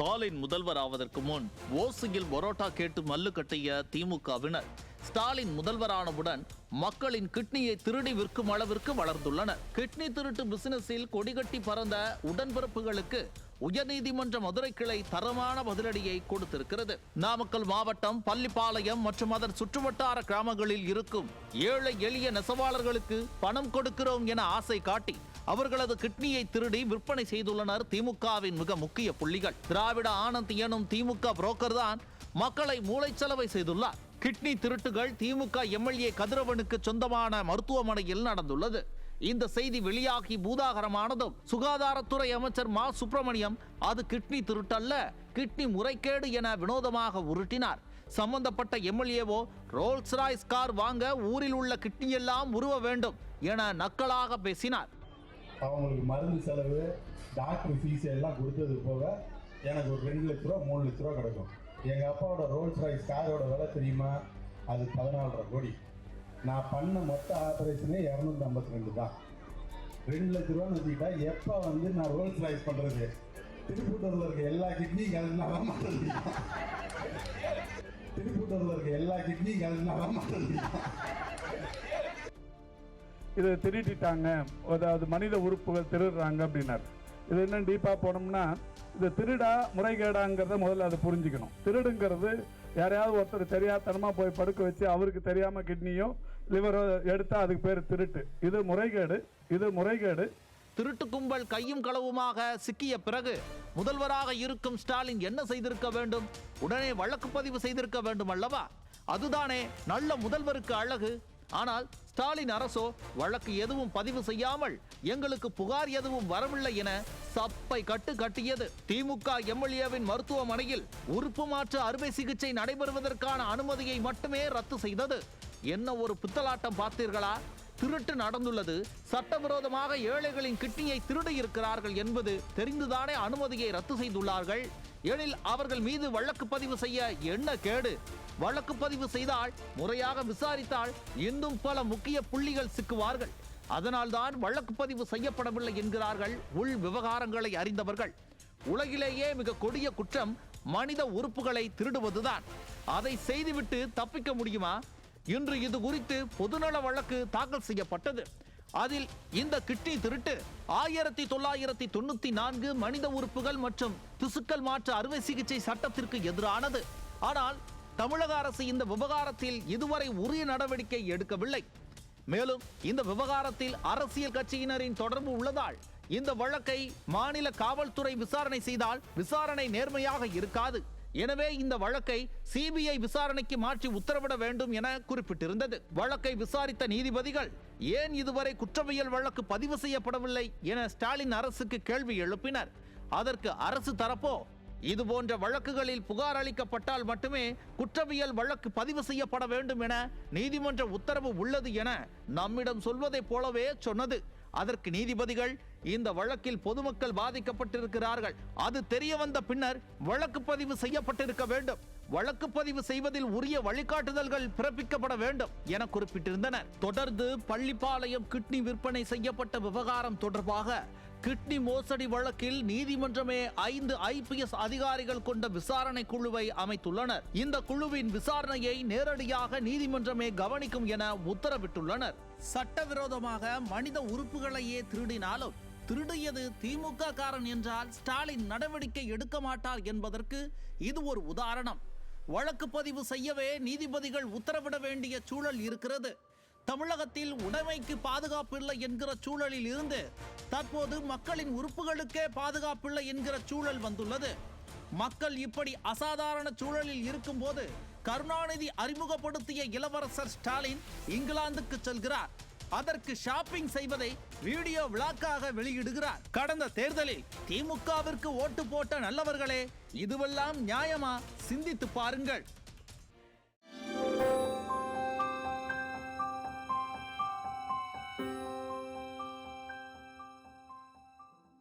ஸ்டாலின் முதல்வர் ஆவதற்கு முன் ஓசியில் பரோட்டா கேட்டு மல்லு கட்டிய திமுகவினர். ஸ்டாலின் முதல்வரானவுடன் மக்களின் கிட்னியை திருடி விற்கும் அளவிற்கு வளர்ந்துள்ளனர். கிட்னி திருட்டு பிசினஸில் கொடிகட்டி பறந்த உடன்பிறப்புகளுக்கு உயர்நீதிமன்ற மதுரை கிளை தரமான பதிலடியை கொடுத்திருக்கிறது. நாமக்கல் மாவட்டம் பள்ளிப்பாளையம் மற்றும் அதன் சுற்றுவட்டார கிராமங்களில் இருக்கும் ஏழை எளிய நெசவாளர்களுக்கு பணம் கொடுக்கிறோம் என ஆசை காட்டி அவர்களது கிட்னியை திருடி விற்பனை செய்துள்ளனர் திமுகவின் மிக முக்கிய புள்ளிகள். திராவிட ஆனந்த் எனும் திமுக புரோக்கர் தான் மக்களை மூளைச்சலவை செய்துள்ளார். கிட்னி திருட்டுகள் திமுக எம்எல்ஏ கதிரவனுக்கு சொந்தமான மருத்துவமனையில் நடந்துள்ளது. இந்த செய்தி வெளியாகி பூதாகரமானதும் சுகாதாரத்துறை அமைச்சர் மா. சுப்பிரமணியம் அது கிட்னி திருட்டல்ல கிட்னி முறைகேடு என வினோதமாக உருட்டினார். சம்பந்தப்பட்ட எம்எல்ஏவோ ரோல்ஸ் ராய்ஸ் கார் வாங்க ஊரில் உள்ள கிட்னி எல்லாம் உருவ வேண்டும் என நக்கலாக பேசினார். அவங்களுக்கு மருந்து செலவு டாக்டர் ஃபீஸ் எல்லாம் கொடுத்தது போக எனக்கு ஒரு ரெண்டு லட்ச ரூபா மூணு லட்ச ரூபா கிடைக்கும். எங்கள் அப்பாவோட ரோல்ஸ் ராய்ஸ் காரோட விலை தெரியுமா? அது பதினாலரை கோடி. நான் பண்ண மொத்த ஆப்ரேஷனே இரநூத்தி ஐம்பத்தி ரெண்டு தான். ரெண்டு லட்ச ரூபான்னு வச்சுக்கிட்டா எப்போ வந்து நான் ரோல்ஸ் ராய்ஸ் பண்ணுறது திருப்பூட்டூரில் இருக்க எல்லா கிட்னியும் கலந்தாதான் மாட்டேன். திருப்பூட்டூரில் இருக்க எல்லா கிட்னியும் கலந்தாதான் மாட்டேன். இதை திருடிட்டாங்க. அதாவது மனித உறுப்புகள் திருடுறாங்க அப்படின்னாரு. இது என்ன டீப்பாக போனோம்னா இது திருடா முறைகேடாங்கிறத முதல்ல அதை புரிஞ்சுக்கணும். திருடுங்கிறது யாரையாவது ஒருத்தர் தெரியாதனமாக போய் படுக்க வச்சு அவருக்கு தெரியாமல் கிட்னியோ லிவரோ எடுத்தால் அதுக்கு பேர் திருட்டு. இது முறைகேடு இது முறைகேடு. திருட்டு கும்பல் கையும் களவுமாக சிக்கிய பிறகு முதல்வராக இருக்கும் ஸ்டாலின் என்ன செய்திருக்க வேண்டும்? உடனே வழக்கு பதிவு செய்திருக்க வேண்டும் அல்லவா? அதுதானே நல்ல முதல்வருக்கு அழகு. ஆனால் ஸ்டாலின் அரசோ வழக்கு எதுவும் பதிவு செய்யாமல் எங்களுக்கு புகார் எதுவும் வரவில்லை என சப்பை கட்டு கட்டியது. திமுக எம்எல்ஏவின் மருத்துவமனையில் உறுப்பு மாற்று அறுவை சிகிச்சை நடைபெறுவதற்கான அனுமதியை மட்டுமே ரத்து செய்தது. என்ன ஒரு பித்தலாட்டம் பார்த்தீர்களா? திருட்டு நடந்துள்ளது. சட்டவிரோதமாக ஏழைகளின் கிட்னியை திருடி இருக்கிறார்கள் என்பது தெரிந்துதானே அனுமதியை ரத்து செய்துள்ளார்கள். எனில் அவர்கள் மீது வழக்கு பதிவு செய்ய என்ன கேடு? வழக்கு பதிவு செய்தால் முறையாக விசாரித்தால் இன்னும் பல முக்கிய புள்ளிகள் சிக்குவார்கள். அதனால்தான் வழக்கு பதிவு செய்யப்படவில்லை என்கிறார்கள் உள் விவகாரங்களை அறிந்தவர்கள். உலகிலேயே மிக கொடிய குற்றம் மனித உறுப்புகளை திருடுவதுதான். அதை செய்துவிட்டு தப்பிக்க முடியுமா? இன்று இது குறித்து பொதுநல வழக்கு தாக்கல் செய்யப்பட்டது. அதில் இந்த கிட்னி திருட்டு ஆயிரத்தி தொள்ளாயிரத்தி தொண்ணூத்தி நான்கு மனித உறுப்புகள் மற்றும் திசுக்கள் மாற்று அறுவை சிகிச்சை சட்டத்திற்கு எதிரானது. ஆனால் தமிழக அரசு இந்த விவகாரத்தில் இதுவரை உரிய நடவடிக்கை எடுக்கவில்லை. மேலும் இந்த விவகாரத்தில் அரசியல் கட்சியினரின் தொடர்பு உள்ளதால் இந்த வழக்கை மாநில காவல்துறை விசாரணை செய்தால் விசாரணை நேர்மையாக இருக்காது. எனவே இந்த வழக்கை சிபிஐ விசாரணைக்கு மாற்றி உத்தரவிட வேண்டும் என குறிப்பிட்டிருந்தது. வழக்கை விசாரித்த நீதிபதிகள் ஏன் இதுவரை குற்றவியல் வழக்கு பதிவு செய்யப்படவில்லை? என ஸ்டாலின் அரசுக்கு கேள்வி எழுப்பினர். அதற்கு அரசு தரப்போ? இது போன்ற வழக்குகளில் புகார் அளிக்கப்பட்டால் மட்டுமே குற்றவியல் வழக்கு பதிவு செய்யப்பட வேண்டும் என நீதிமன்ற உத்தரவு உள்ளது என நம்மிடம் சொல்வதைப் போலவே சொன்னது. அதற்கு நீதிபதிகள் இந்த வழக்கில் பொதுமக்கள் பாதிக்கப்பட்டிருக்கிறார்கள். அது தெரிய வந்த பின்னர் வழக்கு பதிவு செய்யப்பட்டிருக்க வேண்டும். வழக்கு பதிவு செய்வதில் உரிய வழிகாட்டுதல்கள் பிறப்பிக்கப்பட வேண்டும் என குறிப்பிட்டிருந்தனர். தொடர்ந்து பள்ளிப்பாளையம் கிட்னி விற்பனை செய்யப்பட்ட விவகாரம் தொடர்பாக கிட்னி மோசடி வழக்கில் நீதிமன்றமே ஐந்து ஐபிஎஸ் அதிகாரிகள் கொண்ட விசாரணை குழுவை அமைத்துள்ளனர். இந்த குழுவின் விசாரணையை நேரடியாக நீதிமன்றமே கவனிக்கும் என உத்தரவிட்டுள்ளனர். சட்டவிரோதமாக மனித உறுப்புகளையே திருடினாலும் திருடியது திமுக காரன் என்றால் ஸ்டாலின் நடவடிக்கை எடுக்க மாட்டார் என்பதற்கு இது ஒரு உதாரணம். வழக்கு பதிவு செய்யவே நீதிபதிகள் உத்தரவிட வேண்டிய சூழல் இருக்கிறது. தமிழகத்தில் உடைமைக்கு பாதுகாப்பில்லை என்கிற சூழலில் இருந்து தற்போது மக்களின் உறுப்புகளுக்கே பாதுகாப்பில்லை என்கிற சூழல் வந்துள்ளது. மக்கள் இப்படி அசாதாரண சூழலில் இருக்கும்போது கருணாநிதி அறிமுகப்படுத்திய இளவரசர் ஸ்டாலின் இங்கிலாந்துக்கு செல்கிறார். அதற்கு ஷாப்பிங் செய்வதை வீடியோ விளாக்காக வெளியிடுகிறார். கடந்த தேர்தலில் திமுகவிற்கு ஓட்டு போட்ட நல்லவர்களே இதுவெல்லாம் நியாயமா? சிந்தித்து பாருங்கள்.